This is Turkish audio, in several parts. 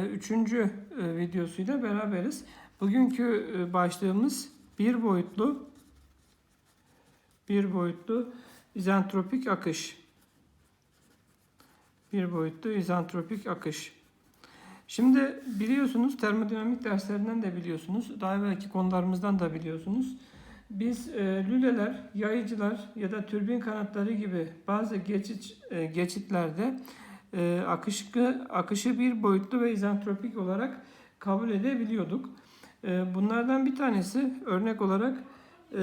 e, üçüncü e, videosuyla beraberiz. Bugünkü e, başlığımız bir boyutlu bir boyutlu izentropik akış. Bir boyutlu izentropik akış. Şimdi biliyorsunuz termodinamik derslerinden de biliyorsunuz. Daha evvelki konularımızdan da biliyorsunuz. Biz e, lüleler, yayıcılar ya da türbin kanatları gibi bazı geçit e, geçitlerde e, akışı, akışı bir boyutlu ve izentropik olarak kabul edebiliyorduk. E, bunlardan bir tanesi örnek olarak e,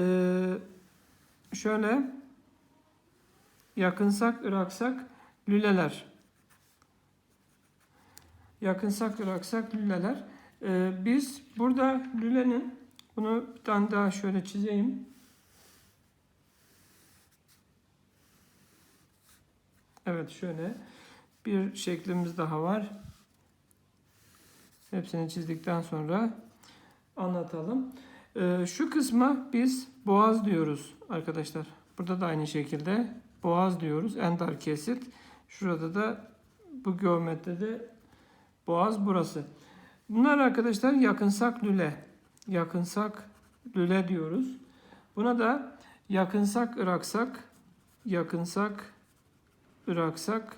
şöyle yakınsak ıraksak lüleler. Yakınsak ıraksak lüleler. E, biz burada lülenin bunu bir tane daha şöyle çizeyim. Evet şöyle bir şeklimiz daha var. Hepsini çizdikten sonra anlatalım. Ee, şu kısma biz boğaz diyoruz arkadaşlar. Burada da aynı şekilde boğaz diyoruz. En dar kesit. Şurada da bu geometride boğaz burası. Bunlar arkadaşlar yakınsak lüle. Yakınsak lüle diyoruz. Buna da yakınsak ıraksak, yakınsak ıraksak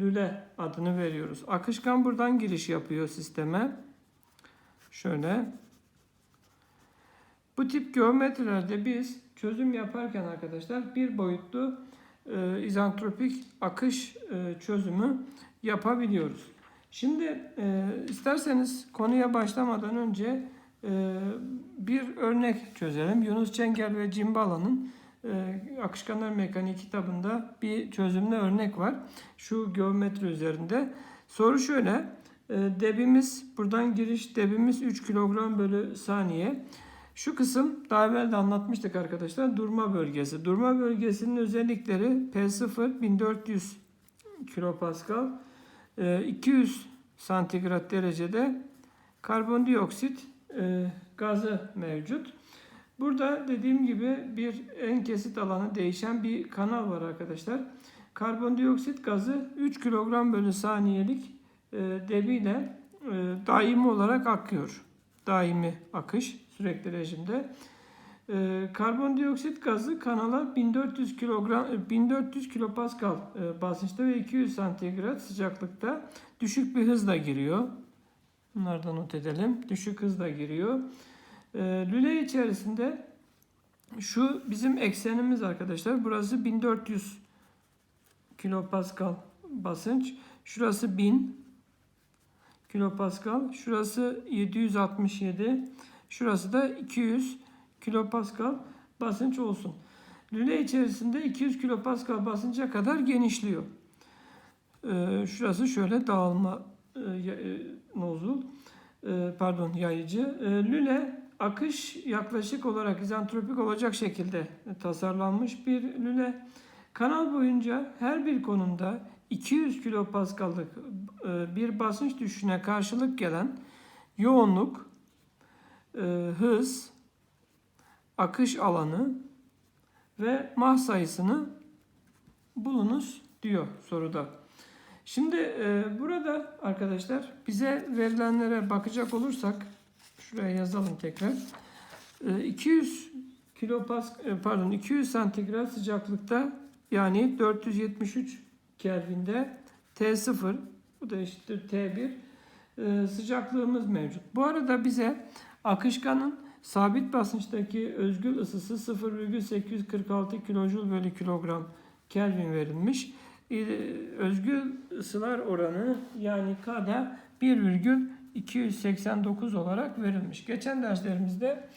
lüle adını veriyoruz. Akışkan buradan giriş yapıyor sisteme. Şöyle. Bu tip geometrilerde biz çözüm yaparken arkadaşlar bir boyutlu e, izantropik akış e, çözümü yapabiliyoruz. Şimdi e, isterseniz konuya başlamadan önce e, bir örnek çözelim. Yunus Çengel ve Cimbala'nın Akışkanlar Mekaniği kitabında bir çözümlü örnek var. Şu geometri üzerinde. Soru şöyle. E, debimiz, buradan giriş debimiz 3 kilogram bölü saniye. Şu kısım daha evvel de anlatmıştık arkadaşlar. Durma bölgesi. Durma bölgesinin özellikleri P0 1400 kilopascal, e, 200 santigrat derecede karbondioksit e, gazı mevcut. Burada dediğim gibi bir en kesit alanı değişen bir kanal var arkadaşlar. Karbondioksit gazı 3 kilogram bölü saniyelik e, debiyle e, daimi olarak akıyor. Daimi akış sürekli rejimde. E, karbondioksit gazı kanala 1400 kilogram 1400 kilopascal basınçta ve 200 santigrat sıcaklıkta düşük bir hızla giriyor. Bunlardan not edelim. Düşük hızla giriyor. E, lüle içerisinde şu bizim eksenimiz arkadaşlar. Burası 1400 kilopascal basınç. Şurası 1000 kilopascal. Şurası 767. Şurası da 200 kilopascal basınç olsun. Lüle içerisinde 200 kilopascal basınca kadar genişliyor. Ee, şurası şöyle dağılma e, e, nozul e, pardon yayıcı. Lüle akış yaklaşık olarak izantropik olacak şekilde tasarlanmış bir lüle. Kanal boyunca her bir konumda 200 kilopaskallık e, bir basınç düşüşüne karşılık gelen yoğunluk, e, hız, akış alanı ve mah sayısını bulunuz diyor soruda. Şimdi e, burada arkadaşlar bize verilenlere bakacak olursak şuraya yazalım tekrar. E, 200 kilopas e, pardon 200 santigrat sıcaklıkta yani 473 Kelvin'de T0 bu da eşittir T1 e, sıcaklığımız mevcut. Bu arada bize akışkanın sabit basınçtaki özgül ısısı 0,846 kilojul bölü kilogram Kelvin verilmiş. Özgül ısılar oranı yani K'da 1,289 olarak verilmiş. Geçen derslerimizde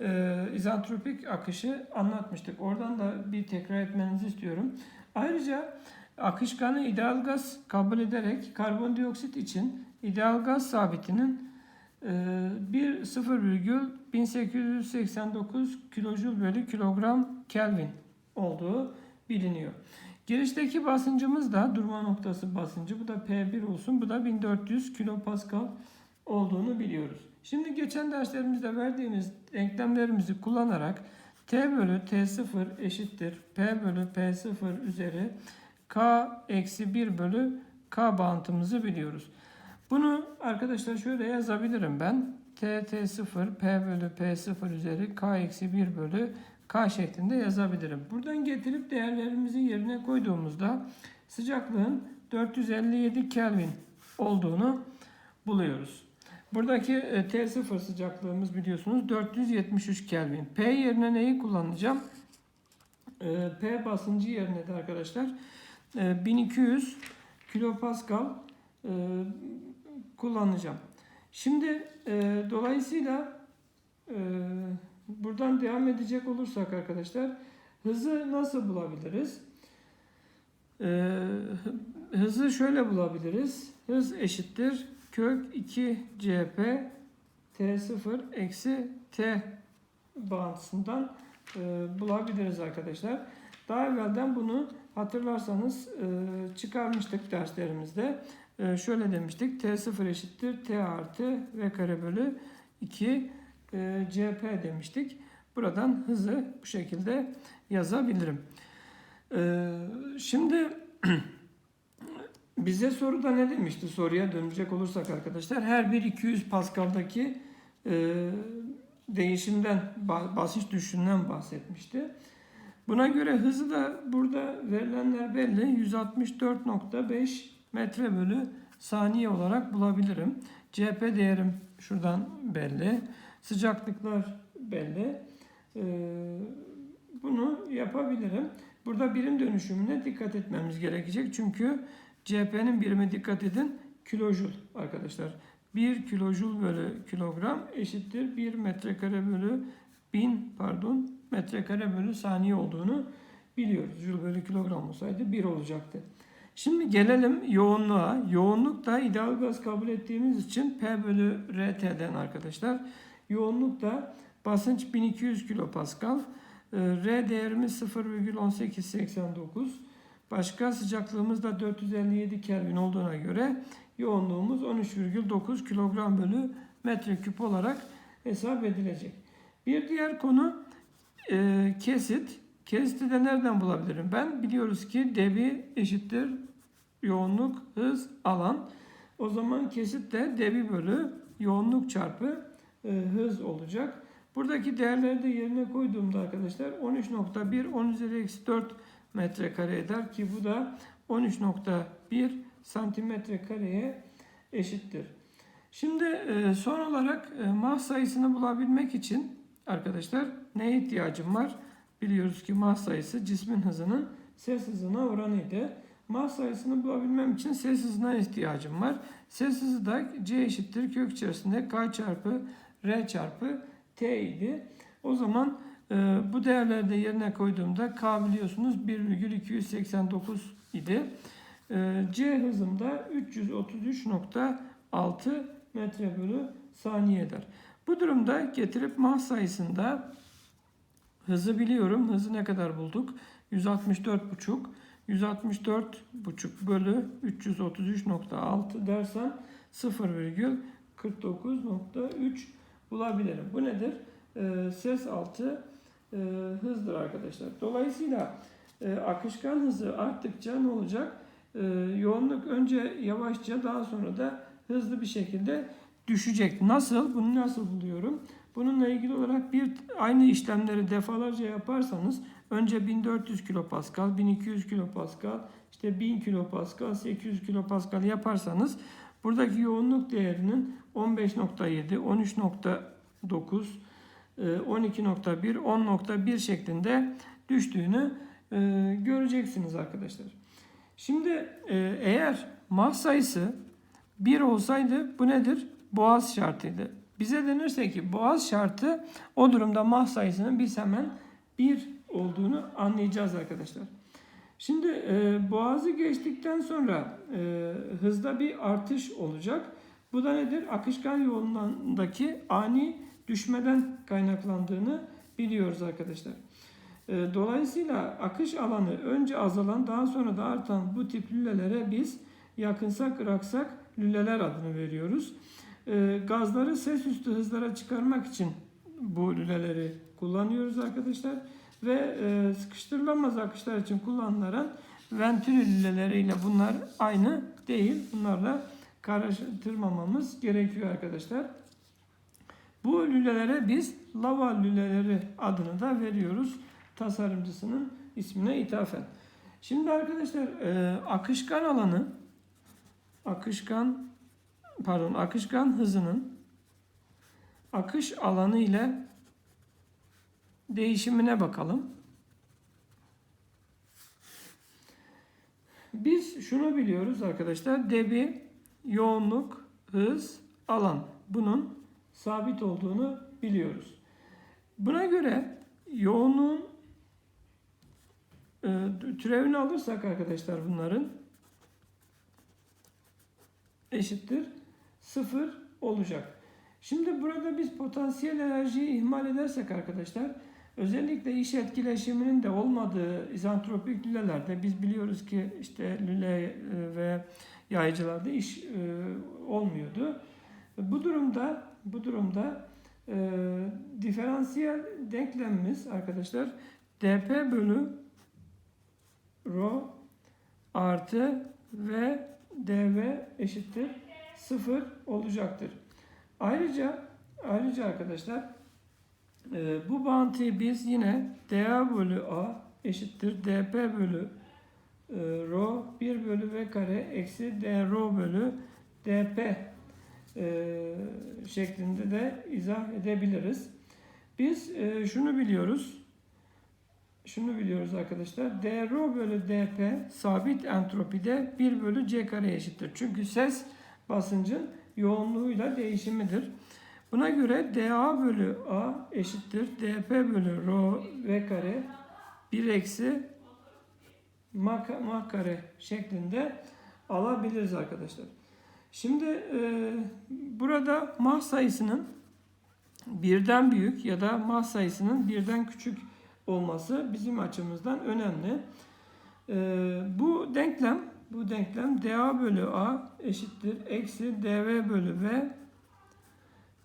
e, izantropik akışı anlatmıştık. Oradan da bir tekrar etmenizi istiyorum. Ayrıca akışkanı ideal gaz kabul ederek karbondioksit için ideal gaz sabitinin e, 1 0,1889 kilojul bölü kilogram Kelvin olduğu biliniyor. Girişteki basıncımız da durma noktası basıncı. Bu da P1 olsun. Bu da 1400 kilopascal olduğunu biliyoruz. Şimdi geçen derslerimizde verdiğimiz denklemlerimizi kullanarak T bölü T0 eşittir P bölü P0 üzeri K eksi 1 bölü K bağıntımızı biliyoruz. Bunu arkadaşlar şöyle yazabilirim ben. TT0 P bölü P0 üzeri K eksi 1 bölü K şeklinde yazabilirim. Buradan getirip değerlerimizi yerine koyduğumuzda sıcaklığın 457 Kelvin olduğunu buluyoruz. Buradaki e, T0 sıcaklığımız biliyorsunuz 473 Kelvin. P yerine neyi kullanacağım? E, P basıncı yerine de arkadaşlar e, 1200 kilopascal e, kullanacağım. Şimdi dolayısıyla buradan devam edecek olursak arkadaşlar hızı nasıl bulabiliriz? Hızı şöyle bulabiliriz. Hız eşittir kök 2 CP T0 eksi T bağıntısından e, bulabiliriz arkadaşlar. Daha evvelden bunu hatırlarsanız e, çıkarmıştık derslerimizde. E, şöyle demiştik. T0 eşittir T artı V kare bölü 2 e, CP demiştik. Buradan hızı bu şekilde yazabilirim. E, şimdi bize soruda ne demişti? Soruya dönecek olursak arkadaşlar her bir 200 Pascal'daki e, değişimden, ba- basınç düşüşünden bahsetmişti. Buna göre hızı da burada verilenler belli. 164.5 metre bölü saniye olarak bulabilirim. CP değerim şuradan belli. Sıcaklıklar belli. Ee, bunu yapabilirim. Burada birim dönüşümüne dikkat etmemiz gerekecek. Çünkü CP'nin birimi dikkat edin. Kilojul arkadaşlar. 1 kilojul bölü kilogram eşittir 1 metrekare bölü 1000 pardon metrekare bölü saniye olduğunu biliyoruz. Jül bölü kilogram olsaydı 1 olacaktı. Şimdi gelelim yoğunluğa. Yoğunluk da ideal gaz kabul ettiğimiz için P bölü RT'den arkadaşlar. Yoğunluk da basınç 1200 kilopascal. Ee, R değerimiz 0,1889. Başka sıcaklığımız da 457 Kelvin olduğuna göre yoğunluğumuz 13,9 kilogram bölü metreküp olarak hesap edilecek. Bir diğer konu e, kesit. Kesiti de nereden bulabilirim? Ben biliyoruz ki debi eşittir yoğunluk, hız, alan. O zaman kesit de debi bölü yoğunluk çarpı e, hız olacak. Buradaki değerleri de yerine koyduğumda arkadaşlar 13.1 10 üzeri eksi 4 metrekare eder ki bu da 13.1 santimetre kareye eşittir. Şimdi e, son olarak e, mah sayısını bulabilmek için arkadaşlar neye ihtiyacım var? Biliyoruz ki mah sayısı cismin hızının ses hızına oranıydı. Mah sayısını bulabilmem için ses hızına ihtiyacım var. Ses hızı da C eşittir kök içerisinde K çarpı R çarpı T idi. O zaman bu değerleri de yerine koyduğumda K biliyorsunuz 1,289 idi. E, C hızım da 333.6 metre bölü saniye eder. Bu durumda getirip mah sayısında hızı biliyorum. Hızı ne kadar bulduk? 164,5. 164,5 bölü 333.6 dersem 0,49.3 bulabilirim. Bu nedir? Ee, ses altı e, hızdır arkadaşlar. Dolayısıyla e, akışkan hızı arttıkça ne olacak? E, yoğunluk önce yavaşça daha sonra da hızlı bir şekilde düşecek. Nasıl? Bunu nasıl buluyorum? Bununla ilgili olarak bir aynı işlemleri defalarca yaparsanız önce 1400 kilopascal, 1200 kilopascal, işte 1000 kilopascal, 800 kilopascal yaparsanız buradaki yoğunluk değerinin 15.7, 13.9, 12.1, 10.1 şeklinde düştüğünü e, göreceksiniz arkadaşlar. Şimdi e, eğer mah sayısı 1 olsaydı bu nedir? Boğaz şartıydı. Bize denirse ki boğaz şartı o durumda mah sayısının biz hemen 1 olduğunu anlayacağız arkadaşlar. Şimdi e, boğazı geçtikten sonra e, hızda bir artış olacak. Bu da nedir? Akışkan yoğunluğundaki ani düşmeden kaynaklandığını biliyoruz arkadaşlar. E, dolayısıyla akış alanı önce azalan daha sonra da artan bu tip lülelere biz yakınsak ıraksak lüleler adını veriyoruz. E, gazları ses üstü hızlara çıkarmak için bu lüleleri kullanıyoruz arkadaşlar. Ve e, sıkıştırılamaz akışlar için kullanılan ventül lüleleriyle bunlar aynı değil. Bunlarla karıştırmamamız gerekiyor arkadaşlar. Bu lülelere biz lava lüleleri adını da veriyoruz. Tasarımcısının ismine ithafen. Şimdi arkadaşlar e, akışkan alanı akışkan pardon akışkan hızının akış alanı ile değişimine bakalım. Biz şunu biliyoruz arkadaşlar. Debi, yoğunluk, hız, alan. Bunun sabit olduğunu biliyoruz. Buna göre yoğunluğun e, türevini alırsak arkadaşlar bunların eşittir sıfır olacak. Şimdi burada biz potansiyel enerjiyi ihmal edersek arkadaşlar özellikle iş etkileşiminin de olmadığı izantropik lülelerde biz biliyoruz ki işte lüle e, ve yaycılarda iş e, olmuyordu. Bu durumda bu durumda e, diferansiyel denklemimiz arkadaşlar dp bölü rho artı v dv eşittir sıfır olacaktır. Ayrıca ayrıca arkadaşlar e, bu bağıntıyı biz yine dA bölü A eşittir dP bölü e, rho 1 bölü V kare eksi d rho bölü dP e, şeklinde de izah edebiliriz. Biz e, şunu biliyoruz. Şunu biliyoruz arkadaşlar. d rho bölü dp sabit entropide 1 bölü c kare eşittir. Çünkü ses basıncın yoğunluğuyla değişimidir. Buna göre dA bölü A eşittir dP bölü rho V kare 1 eksi mah kare şeklinde alabiliriz arkadaşlar. Şimdi e, burada mah sayısının birden büyük ya da mah sayısının birden küçük olması bizim açımızdan önemli. E, bu denklem bu denklem dA bölü A eşittir eksi dV bölü V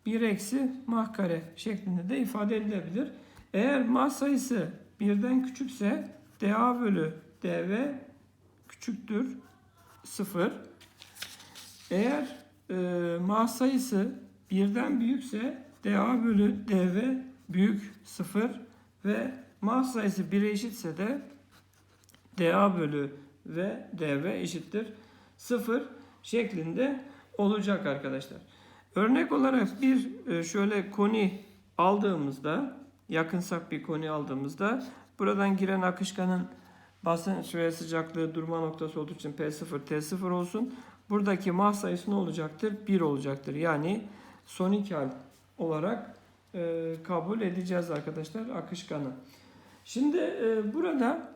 1 eksi mah kare şeklinde de ifade edilebilir. Eğer mah sayısı birden küçükse dA bölü dV küçüktür 0. Eğer e, mah sayısı birden büyükse dA bölü dV büyük 0 ve mah sayısı 1'e eşitse de dA bölü ve dV eşittir 0 şeklinde olacak arkadaşlar. Örnek olarak bir e, şöyle koni aldığımızda yakınsak bir koni aldığımızda buradan giren akışkanın basınç ve sıcaklığı durma noktası olduğu için P0 T0 olsun. Buradaki mah sayısı ne olacaktır? 1 olacaktır. Yani sonik hal olarak e, kabul edeceğiz arkadaşlar akışkanı. Şimdi e, burada